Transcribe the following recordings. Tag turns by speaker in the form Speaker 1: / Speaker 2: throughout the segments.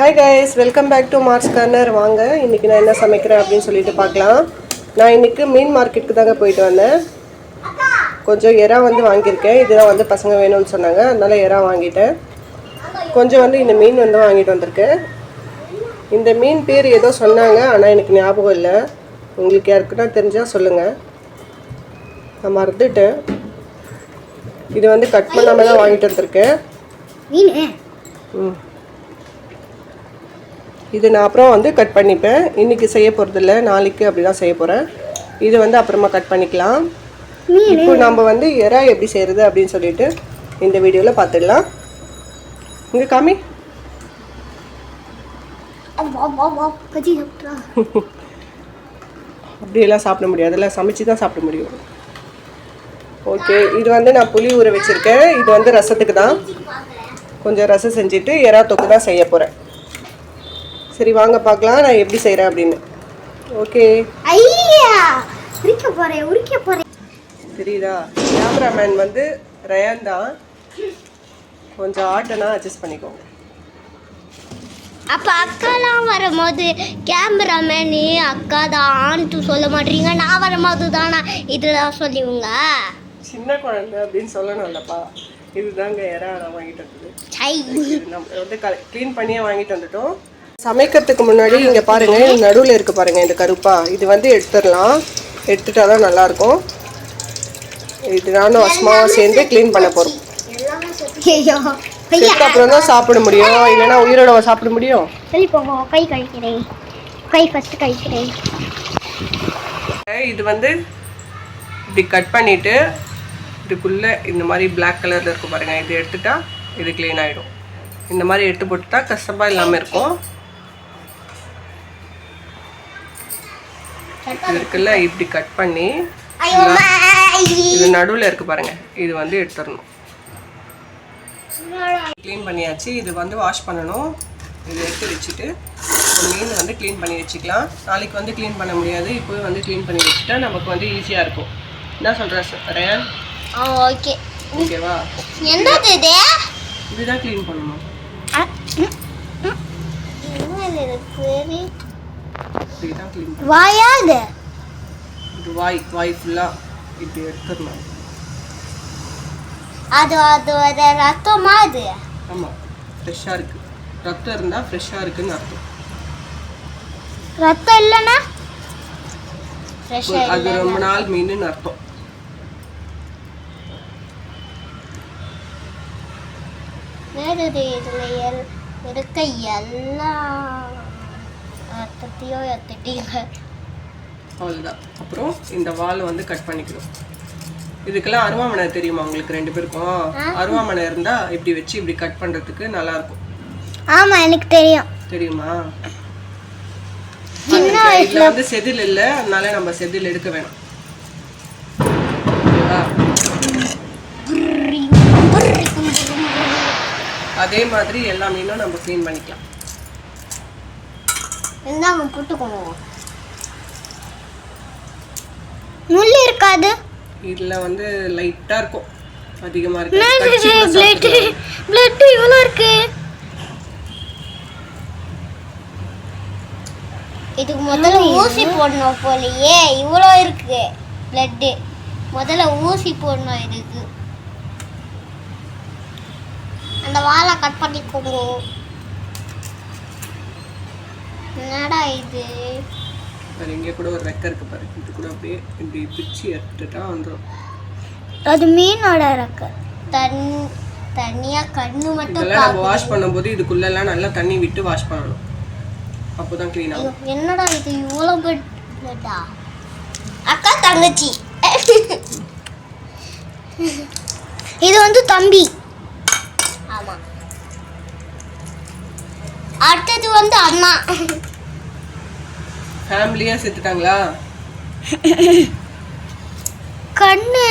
Speaker 1: Hi guys welcome back to Mars Corner வாங்க இன்னைக்கு நான் என்ன சமைக்கிறேன் அப்படின்னு சொல்லிட்டு பார்க்கலாம். நான் இன்னைக்கு மீன் மார்க்கெட்டுக்கு தாங்க போயிட்டு வந்தேன். கொஞ்சம் எறா வந்து வாங்கியிருக்கேன். இதுதான் வந்து பசங்க வேணும்னு சொன்னாங்க. அதனால எறா வாங்கிட்டேன். கொஞ்சம் வந்து இந்த மீன் வந்து வாங்கிட்டு வந்திருக்கேன். இந்த மீன் பேர் ஏதோ சொன்னாங்க ஆனால் எனக்கு ஞாபகம் இல்லை. உங்களுக்கு யாருக்குன்னா தெரிஞ்சால் சொல்லுங்கள் நான் மறந்துட்டேன். இது வந்து கட் பண்ணாமல் தான் வாங்கிட்டு வந்திருக்கேன். ம். இது நான் அப்புறம் வந்து கட் பண்ணிப்பேன். இன்னைக்கு செய்ய போகிறதில்ல நாளைக்கு அப்படி தான் செய்ய போகிறேன் இது வந்து அப்புறமா கட் பண்ணிக்கலாம். இப்போ நம்ம வந்து எறா எப்படி செய்கிறது அப்படின்னு சொல்லிட்டு இந்த வீடியோவில் பார்த்துடலாம் இங்கே காமி. அப்படியெல்லாம் சாப்பிட முடியாதுல்ல சமைச்சு தான் சாப்பிட முடியும். ஓகே இது வந்து நான் புளி ஊற வச்சுருக்கேன். இது வந்து ரசத்துக்கு தான். கொஞ்சம் ரசம் செஞ்சுட்டு எறா தொக்கு தான் செய்ய போகிறேன் சரி வாங்க பார்க்கலாம் நான் எப்படி செய்கிறேன் அப்படின்னு. ஓகே
Speaker 2: ஐயா உரிக்க போறேன் உரிக்க போறேன்.
Speaker 1: தெரியுதா? கேமராமேன் வந்து ரயான் தான். கொஞ்சம் ஆட்டனா அட்ஜஸ்ட் பண்ணிக்கோங்க.
Speaker 2: அப்ப அக்காலாம் வரும்போது கேமராமேன் நீ அக்கா தான்ட்டு சொல்ல மாட்டீங்க. நான் வரும்போது தானே? இதுதான் சொல்லுவீங்க?
Speaker 1: சின்ன குழந்தை அப்படின்னு சொல்லணும்லப்பா. இதுதாங்க நான் வாங்கிட்டு வந்தது. நம்ம வந்து க்ளீன் பண்ணியே வாங்கிட்டு வந்துட்டோம். சமைக்கிறதுக்கு முன்னாடி இங்கே பாருங்க நடுவில் இருக்கு பாருங்க இந்த கருப்பா. இது வந்து எடுத்துடலாம். எடுத்துட்டா தான் நல்லா இருக்கும் இது நானும் அஸ்மாவும் சேர்ந்து க்ளீன் பண்ண போகிறோம் செத்து அப்புறம் தான் சாப்பிட முடியும். இல்லைன்னா உயிரோட சாப்பிட முடியும்.
Speaker 2: சொல்லி போங்க. கை கழிக்கிறேன் கை ஃபர்ஸ்ட் கழிக்கிறேன்
Speaker 1: இது வந்து இப்படி கட் பண்ணிட்டு இதுக்குள்ள இந்த மாதிரி Black கலர்ல இருக்கும் பாருங்க. இது எடுத்துட்டா இது க்ளீன் ஆயிடும். இந்த மாதிரி எடுத்து போட்டுட்டா கஷ்டமா இல்லாம இருக்கும். இது இருக்குல்ல இப்படி கட் பண்ணி இது நடுவில் இருக்கு பாருங்க. இது வந்து எடுத்துடணும். க்ளீன் பண்ணியாச்சு. இது வந்து வாஷ் பண்ணணும். இது எடுத்து வச்சுட்டு மீன் வந்து க்ளீன் பண்ணி வச்சுக்கலாம். நாளைக்கு வந்து க்ளீன் பண்ண முடியாது. இப்போவே வந்து க்ளீன் பண்ணி வச்சுட்டா நமக்கு வந்து ஈஸியாக இருக்கும். என்ன சொல்கிற ரேன்?
Speaker 2: ஓகே.
Speaker 1: ஓகேவா
Speaker 2: என்னது இது?
Speaker 1: இதுதான் க்ளீன் பண்ணணும்.
Speaker 2: என்ன இருக்கு
Speaker 1: இதுதான் க்ளீன் பண்ணணும்
Speaker 2: வாயாது?
Speaker 1: இது வாய் வாய் ஃபுல்லாக இப்படி எடுத்துடணும்.
Speaker 2: அது அது அது ரத்தமா அது?
Speaker 1: ஆமாம் ஃப்ரெஷ்ஷாக இருக்குது ரத்தம் இருந்தால் ஃப்ரெஷ்ஷாக இருக்குன்னு அர்த்தம்.
Speaker 2: ரத்தம் இல்லைன்னா?
Speaker 1: அது ரொம்ப நாள் மீனுன்னு அர்த்தம்.
Speaker 2: நேரடி இதில் இருக்க எல்லா ரத்தத்தையும் எடுத்துட்டீங்க
Speaker 1: அவ்வளோதான் அப்புறம் இந்த வால் வந்து கட் பண்ணிக்கணும். இதுக்கெல்லாம் அருவாமனை தெரியுமா உங்களுக்கு ரெண்டு பேருக்கும்? அருவாமனை இருந்தா இப்படி வச்சு இப்படி கட் பண்றதுக்கு நல்லா இருக்கும்
Speaker 2: ஆமாம் எனக்கு தெரியும்.
Speaker 1: தெரியுமா? இதுல வந்து செதில் இல்ல அதனால நம்ம செதில் எடுக்க வேணாம்? அதே மாதிரி எல்லா மீனும் நம்ம க்ளீன் பண்ணிக்கலாம்.
Speaker 2: இந்தாங்க போட்டுக்கோங்க முள் இருக்காது.
Speaker 1: இதுல வந்து லைட்டா இருக்கும். அதிகமா இருக்கு
Speaker 2: பிளட். பிளட் இவ்வளோ இருக்கு. இதுக்கு முதல்ல ஊசி போடணும் போலயே. இவ்வளோ இருக்கு பிளட்டு முதல்ல ஊசி போடணும் இதுக்கு. அந்த வாழை கட் பண்ணிக்கோங்க என்னடா இது?
Speaker 1: பாரு, இங்க கூட ஒரு ரெக்க இருக்கு பாரு. இது கூட அப்படியே இப்படி பிச்சு எடுத்துட்டா வந்துடும்
Speaker 2: அது மீனோட இருக்கு தன் தனியா கண்ணு மட்டும்
Speaker 1: இதெல்லாம் நம்ம வாஷ் பண்ணும்போது இதுக்குள்ளெல்லாம் நல்லா தண்ணி விட்டு வாஷ் பண்ணணும். அப்போதான் க்ளீன் ஆகும்.
Speaker 2: என்னடா இது? இவ்வளோ பிளட்டா அக்கா தங்கச்சி. இது வந்து தம்பி. ஆமா. அடுத்தது வந்து அண்ணா.
Speaker 1: ஃபேமிலியா செத்துட்டாங்களா?
Speaker 2: கண்ணு.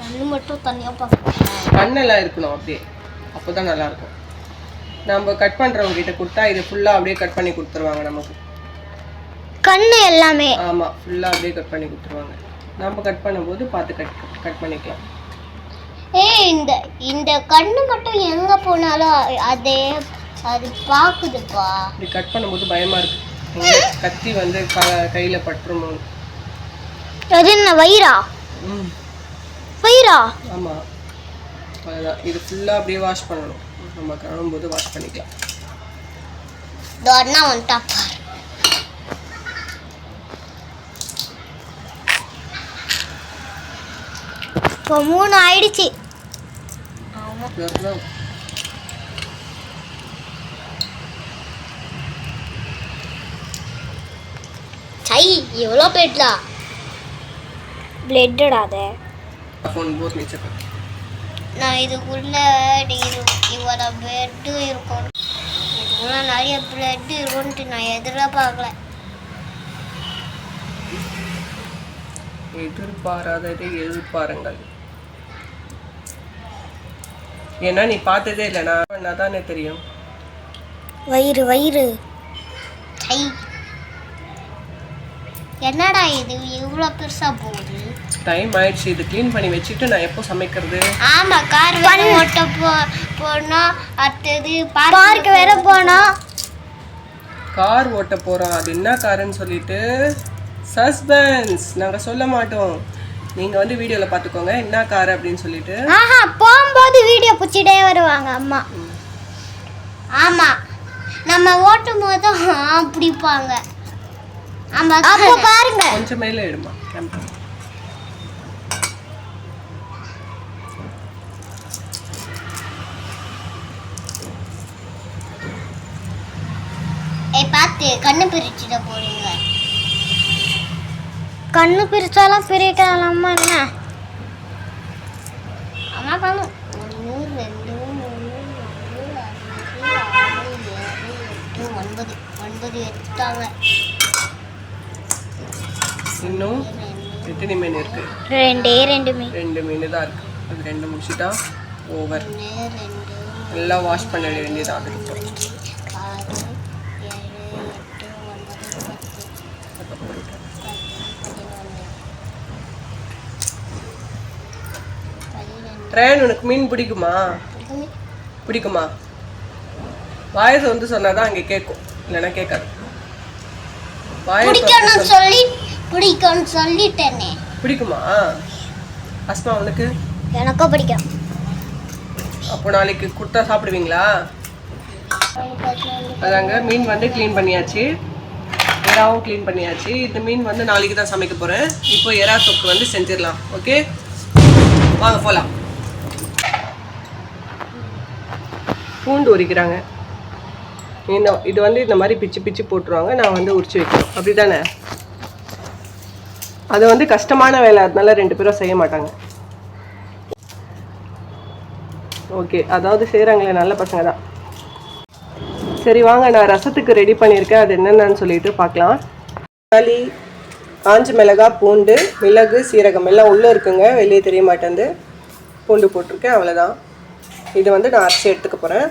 Speaker 2: கண்ணு மட்டும் தனியா பார்க்க
Speaker 1: கண்ணெல்லாம் இருக்கணும் அப்படியே. அப்போதான் நல்லா இருக்கும் நம்ம கட் பண்றவங்க கிட்ட கொடுத்தா இது ஃபுல்லா அப்படியே கட் பண்ணி கொடுத்துருவாங்க நமக்கு.
Speaker 2: கண்ணு எல்லாமே.
Speaker 1: ஆமா ஃபுல்லா அப்படியே கட் பண்ணி கொடுத்துருவாங்க. நம்ம கட் பண்ணும்போது பார்த்து கட் கட் பண்ணிக்கலாம்.
Speaker 2: ஏய் இந்த இந்த கண்ணு மட்டும் எங்க போனாலும் அதே அது பாக்குதுப்பா
Speaker 1: இப்படி கட் பண்ணும்போது பயமா இருக்கு. கத்தி வந்து கையில பட்டுருமோ?
Speaker 2: அது என்ன வயிறா? வயிறா?
Speaker 1: ஆமா. அதுதான் இது ஃபுல்லா அப்படியே வாஷ் பண்ணணும். நம்ம கழுவும்போது வாஷ் பண்ணிக்கலாம்.
Speaker 2: அண்ணா வந்துட்டா பாரு. இப்போ மூணு ஆயிடுச்சு. ஆமா. சை எவ்வளோ பெட்லா பிளட்டடா அது
Speaker 1: ஃபோன் போத் மிச்சம்
Speaker 2: நான் இதுக்குள்ள இரு இவரோட பெட்டு இருக்கும் இதுக்குள்ள நிறைய பிளட் இருக்கும்ட்டு நான் எதிர்பார்க்கல
Speaker 1: எதிர்பாராததை எதிர்பாருங்கள். ஏன்னா நீ பார்த்ததே இல்லை. நான் தானே தெரியும்?
Speaker 2: வயிறு வயிறு. என்னடா இது? இவ்வளோ பெருசா போகுது.
Speaker 1: டைம் ஆயிடுச்சு. இது க்ளீன் பண்ணி வச்சுட்டு நான் எப்போ சமைக்கிறது?
Speaker 2: ஆமா கார் வேற ஓட்ட போ போனோம் அடுத்தது பார்க் வேற போனோம்
Speaker 1: கார் ஓட்ட போறோம் அது என்ன காருன்னு சொல்லிட்டு சஸ்பென்ஸ் நாங்க சொல்ல மாட்டோம். நீங்க வந்து வீடியோல பாத்துக்கோங்க. என்ன கார் அப்படின்னு சொல்லிட்டு.
Speaker 2: ஆஹா போகும்போது வீடியோ பிடிச்சிட்டே வருவாங்க அம்மா. ஆமா. நம்ம ஓட்டும் போது பிடிப்பாங்க. அப்போ பாருங்க.
Speaker 1: கொஞ்சம் மேல எடுமா.
Speaker 2: ஏய் பார்த்து கண்ணு பிரிச்சுட போறீங்க. கண்ணு பிரிச்சாலும் பிரிக்கலாமா என்ன? அம்மா பண்ணும் ஒன்று ரெண்டு மூணு நாலு அஞ்சு ஆறு ஏழு எட்டு ஒன்பது. ஒன்பது எடுத்தாங்க
Speaker 1: இன்னும் எத்தனை மீன் இருக்கு?
Speaker 2: ரெண்டே ரெண்டு மீன்.
Speaker 1: ரெண்டு மீன் தான் இருக்கு. அது ரெண்டு முடிச்சுட்டா ஓவர் நல்லா வாஷ் பண்ண வேண்டியது அதுக்கப்புறம்.
Speaker 2: ஆறு ஏழு எட்டு ஒன்பது பத்து பதினொன்று பதினெண்டு
Speaker 1: ட்ரெயின் உனக்கு மீன் பிடிக்குமா? பிடிக்குமா? வாயஸ் வந்து சொன்னாதான் அங்கே கேட்கும். இல்லைன்னா கேட்காது. வாயஸ்
Speaker 2: சொல்லி பிடிக்கும்னு சொல்லிட்டேனே.
Speaker 1: பிடிக்குமா? அஸ்மா உனக்கு?
Speaker 2: எனக்கும் பிடிக்கும்.
Speaker 1: அப்போ நாளைக்கு கொடுத்தா சாப்பிடுவீங்களா? அதாங்க மீன் வந்து க்ளீன் பண்ணியாச்சு. எறாவும் க்ளீன் பண்ணியாச்சு. இந்த மீன் வந்து நாளைக்கு தான் சமைக்க போகிறேன் இப்போ எறா தொக்கு வந்து செஞ்சிடலாம். ஓகே வாங்க போகலாம் பூண்டு உரிக்கிறாங்க. இந்த இது வந்து இந்த மாதிரி பிச்சு பிச்சு போட்டுருவாங்க. நான் வந்து உரிச்சு வைக்கணும். அப்படி தானே அது வந்து கஷ்டமான வேலை அதனால ரெண்டு பேரும் செய்ய மாட்டாங்க. ஓகே அதாவது செய்கிறாங்களே நல்ல பசங்க தான். சரி வாங்க நான் ரசத்துக்கு ரெடி பண்ணியிருக்கேன். அது என்னென்னு சொல்லிட்டு பார்க்கலாம். தக்காளி காஞ்சி மிளகா பூண்டு மிளகு சீரகம் எல்லாம் உள்ளே இருக்குங்க. வெளியே தெரிய மாட்டேங்குது. பூண்டு போட்டிருக்கேன் அவ்வளோதான் இது வந்து நான் அரைச்சி எடுத்துக்க போகிறேன்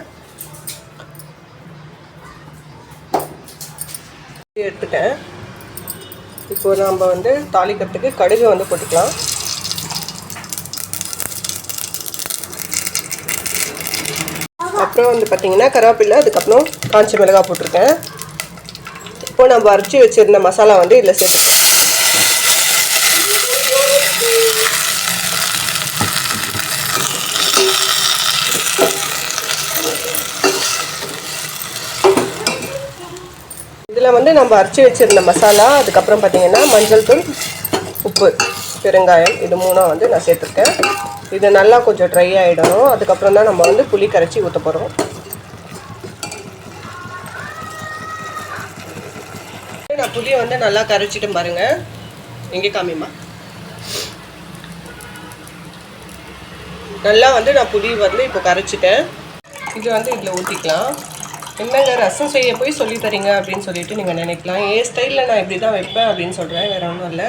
Speaker 1: எடுத்துட்டேன். இப்போ நம்ம வந்து தாளிக்கிறதுக்கு கடுகு வந்து போட்டுக்கலாம். அப்புறம் வந்து பார்த்தீங்கன்னா கருவேப்பிலை அதுக்கப்புறம் காஞ்ச மிளகாய் போட்டிருக்கேன். இப்போ நம்ம அரைச்சி வச்சிருந்த மசாலா வந்து இதில் சேர்த்து இதில் வந்து நம்ம அரைச்சி வச்சிருந்த மசாலா அதுக்கப்புறம் பார்த்திங்கன்னா மஞ்சள் தூள் உப்பு பெருங்காயம் இது மூணும் வந்து நான் சேர்த்துருக்கேன். இது நல்லா கொஞ்சம் ட்ரை ஆகிடணும் அதுக்கப்புறம் தான் நம்ம வந்து புளி கரைச்சி ஊற்ற போகிறோம் நான் புளியை வந்து நல்லா கரைச்சிட்டு பாருங்கள் எங்கே காமிமா நல்லா வந்து நான் புளி வந்து இப்போ கரைச்சிட்டேன். இது வந்து இதில் ஊற்றிக்கலாம் என்னங்க ரசம் செய்ய போய் சொல்லி தரீங்க அப்படின்னு சொல்லிட்டு நீங்கள் நினைக்கலாம். ஏ ஸ்டைலில் நான் இப்படி தான் வைப்பேன் அப்படின்னு சொல்கிறேன் வேற ஒன்றும் இல்லை.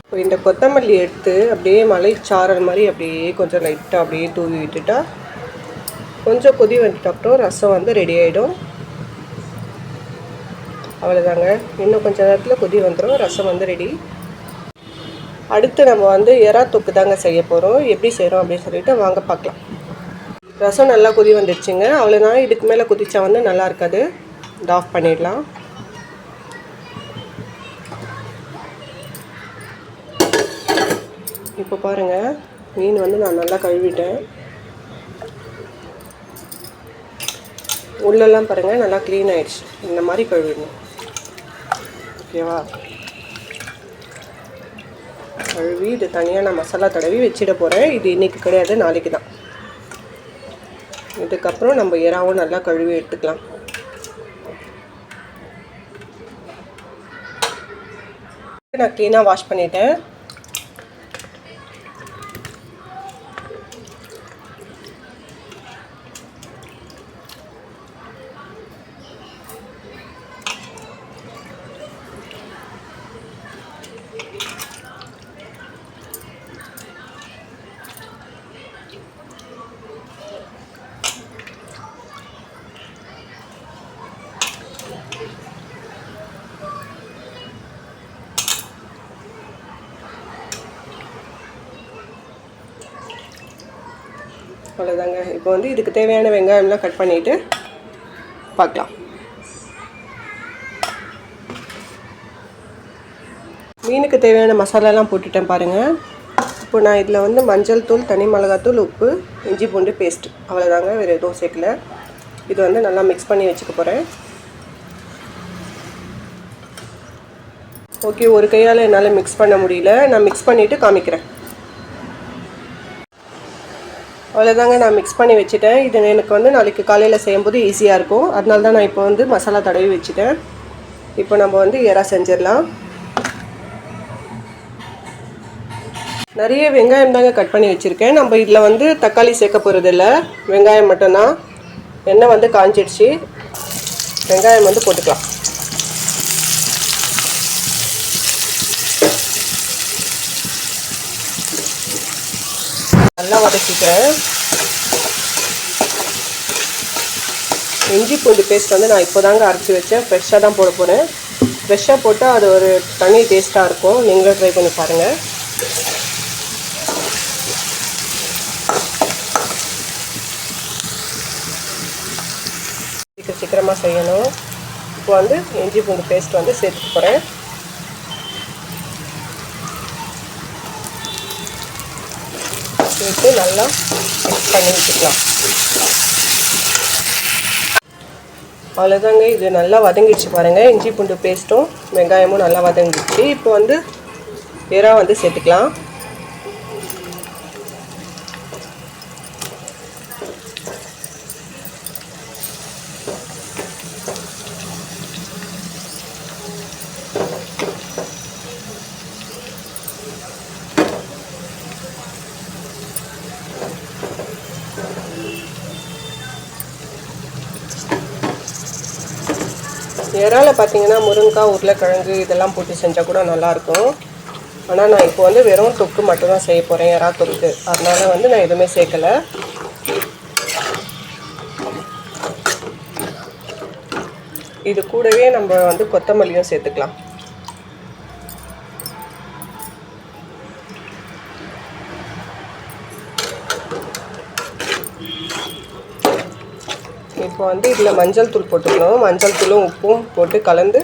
Speaker 1: இப்போ இந்த கொத்தமல்லி எடுத்து அப்படியே மலை சாரல் மாதிரி அப்படியே கொஞ்சம் லைட்டாக அப்படியே தூவி விட்டுட்டா கொஞ்சம் கொதி வந்துட்டப்புறம் ரசம் வந்து ரெடி ஆகிடும் அவ்வளோதாங்க இன்னும் கொஞ்சம் நேரத்தில் கொதி வந்துடும் ரசம் வந்து ரெடி அடுத்து நம்ம வந்து எறா தொக்கு தாங்க செய்ய போகிறோம் எப்படி செய்கிறோம் அப்படின்னு சொல்லிட்டு வாங்க பார்க்கலாம். ரசம் நல்லா கொதி வந்துடுச்சுங்க அவ்வளோதான் இதுக்கு மேலே குதிச்சா வந்து நல்லா இருக்காது. இது ஆஃப் பண்ணிடலாம். இப்போ பாருங்கள் மீன் வந்து நான் நல்லா கழுவிட்டேன். உள்ளெல்லாம் பாருங்கள் நல்லா க்ளீன் ஆயிடுச்சு. இந்த மாதிரி கழுவிடணும். ஓகேவா? கழுவி இது தனியாக நான் மசாலா தடவி வச்சிட போகிறேன் இது இன்றைக்கி கிடையாது நாளைக்கு தான். இதுக்கப்புறம் நம்ம இறாவும் நல்லா கழுவி எடுத்துக்கலாம். நான் க்ளீனாக வாஷ் பண்ணிட்டேன். அவ்வளோதாங்க இப்போ வந்து இதுக்கு தேவையான வெங்காயம்லாம் கட் பண்ணிவிட்டு பார்க்கலாம். மீனுக்கு தேவையான மசாலாலாம் போட்டுட்டேன் பாருங்கள் இப்போ நான் இதில் வந்து மஞ்சள் தூள் தனி மிளகாத்தூள் உப்பு இஞ்சி பூண்டு பேஸ்ட் அவ்வளோதாங்க வேறு எதுவும் சேர்க்கல. இது வந்து நல்லா மிக்ஸ் பண்ணி வச்சுக்க போகிறேன் ஓகே ஒரு கையால் என்னால் மிக்ஸ் பண்ண முடியல. நான் மிக்ஸ் பண்ணிவிட்டு காமிக்கிறேன். அவ்வளோதாங்க நான் மிக்ஸ் பண்ணி வச்சுட்டேன். இது எனக்கு வந்து நாளைக்கு காலையில் செய்யும்போது ஈஸியாக இருக்கும். அதனால தான் நான் இப்போ வந்து மசாலா தடவி வச்சுட்டேன். இப்போ நம்ம வந்து ஏறா செஞ்சிடலாம். நிறைய வெங்காயம் தாங்க கட் பண்ணி வச்சுருக்கேன். நம்ம இதில் வந்து தக்காளி சேர்க்க போகிறதில்ல வெங்காயம் மட்டும்தான். எண்ணெய் வந்து காஞ்சிடுச்சு. வெங்காயம் வந்து போட்டுக்கலாம். நல்லா வதக்கிக்கிறேன். இஞ்சி பூண்டு பேஸ்ட் வந்து நான் இப்போ தாங்க அரைச்சி வச்சேன். ஃப்ரெஷ்ஷாக தான் போட போகிறேன் ஃப்ரெஷ்ஷாக போட்டால் அது ஒரு தனி டேஸ்ட்டாக இருக்கும். நீங்களும் ட்ரை பண்ணி பாருங்கள் சீக்கிரம் சீக்கிரமாக செய்யணும். இப்போ வந்து இஞ்சி பூண்டு பேஸ்ட் வந்து சேர்த்துக்க போகிறேன் சேர்த்து நல்லா மிக்ஸ் பண்ணி வச்சுக்கலாம். அவ்வளோதாங்க இது நல்லா வதங்கிடுச்சு பாருங்கள் இஞ்சி பூண்டு பேஸ்ட்டும் வெங்காயமும் நல்லா வதங்கிடுச்சு. இப்போ வந்து இறா வந்து சேர்த்துக்கலாம். இறால பார்த்தீங்கன்னா முருங்கைக்காய் உருளைக்கிழங்கு இதெல்லாம் போட்டு செஞ்சால் கூட நல்லாயிருக்கும். ஆனால் நான் இப்போ வந்து வெறும் தொக்கு மட்டும்தான் செய்ய போகிறேன் இறா தொக்கு. அதனால வந்து நான் எதுவுமே சேர்க்கலை. இது கூடவே நம்ம வந்து கொத்தமல்லியும் சேர்த்துக்கலாம். இப்போ வந்து இதில் மஞ்சள் தூள் போட்டுக்கணும். மஞ்சள் தூளும் உப்பும் போட்டு கலந்து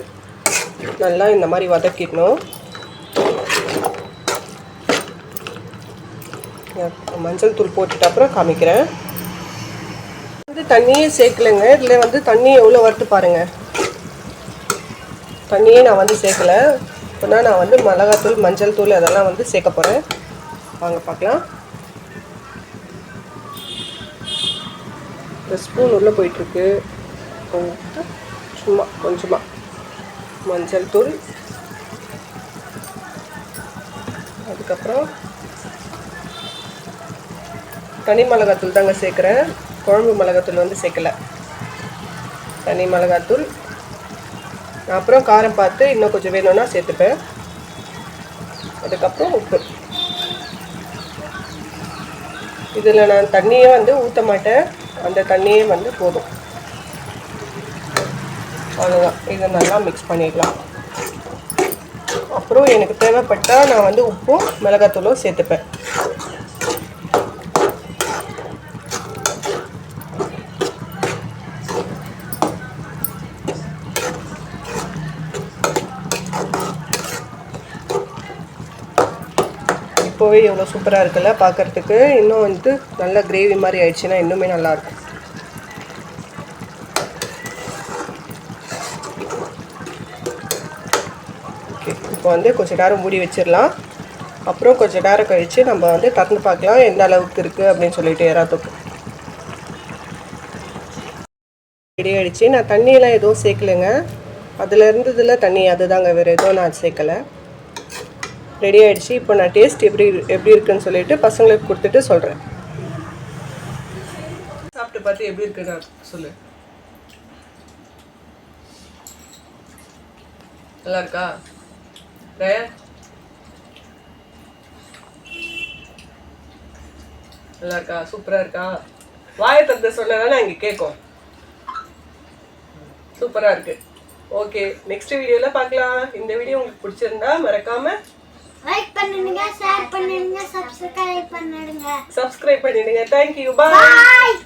Speaker 1: நல்லா இந்த மாதிரி வதக்கிடணும். மஞ்சள் தூள் போட்டுட்டு அப்புறம் காமிக்கிறேன். வந்து தண்ணியே சேர்க்கலைங்க. இதில் வந்து தண்ணி எவ்வளோ வறுத்து பாருங்கள் தண்ணியே நான் வந்து சேர்க்கலை. இப்போனா நான் வந்து மிளகாத்தூள் மஞ்சள் தூள் அதெல்லாம் வந்து சேர்க்க போகிறேன் வாங்க பார்க்கலாம். இந்த ஸ்பூன் உள்ளே போயிட்டுருக்கு. சும்மா கொஞ்சமாக மஞ்சள் தூள். அதுக்கப்புறம் தனி மிளகாத்தூள் தாங்க சேர்க்குறேன். குழம்பு மிளகாத்தூள் வந்து சேர்க்கல. தனி மிளகாத்தூள். அப்புறம் காரம் பார்த்து இன்னும் கொஞ்சம் வேணும்னா சேர்த்துப்பேன். அதுக்கப்புறம் உப்பு. இதில் நான் தண்ணியே வந்து ஊற்ற மாட்டேன். அந்த தண்ணியே வந்து போதும். அவ்வளோதான் இதை நல்லா மிக்ஸ் பண்ணிடலாம். அப்புறம் எனக்கு தேவைப்பட்டால் நான் வந்து உப்பும் மிளகாத்தூளும் சேர்த்துப்பேன். ரொம்பவே எவ்வளோ சூப்பராக இருக்குல்ல பார்க்கறதுக்கு இன்னும் வந்து நல்ல கிரேவி மாதிரி ஆயிடுச்சுன்னா இன்னுமே நல்லாயிருக்கும் ஓகே இப்போ வந்து கொஞ்சம் நேரம் மூடி வச்சிடலாம். அப்புறம் கொஞ்சம் நேரம் கழித்து நம்ம வந்து திறந்து பார்க்கலாம் எந்த அளவுக்கு இருக்குது அப்படின்னு சொல்லிட்டு ஏறாத்துக்கு ரெடி ஆயிடுச்சு. நான் தண்ணியெல்லாம் எதுவும் சேர்க்கலைங்க. அதில் இருந்ததில் தண்ணி அதுதாங்க வேறு எதுவும் நான் சேர்க்கலை. ரெடி ஆகிடுச்சு இப்போ நான் டேஸ்ட் எப்படி எப்படி இருக்குன்னு சொல்லிட்டு பசங்களுக்கு கொடுத்துட்டு சொல்கிறேன் சாப்பிட்டு பார்த்து எப்படி இருக்குன்னு சொல்லு. நல்லா இருக்கா? ரயா? நல்லா இருக்கா? சூப்பராக இருக்கா? வாயை தந்து சொன்னதானே அங்கே கேட்கும். சூப்பராக இருக்குது ஓகே நெக்ஸ்ட் வீடியோவில் பார்க்கலாம். இந்த வீடியோ உங்களுக்கு பிடிச்சிருந்தா மறக்காமல்
Speaker 2: லைக் பண்ணுங்க ஷேர் பண்ணுங்க சப்ஸ்கிரைப் பண்ணிடுங்க
Speaker 1: சப்ஸ்கிரைப் பண்ணிடுங்க தேங்க்யூ பாய்
Speaker 2: பாய்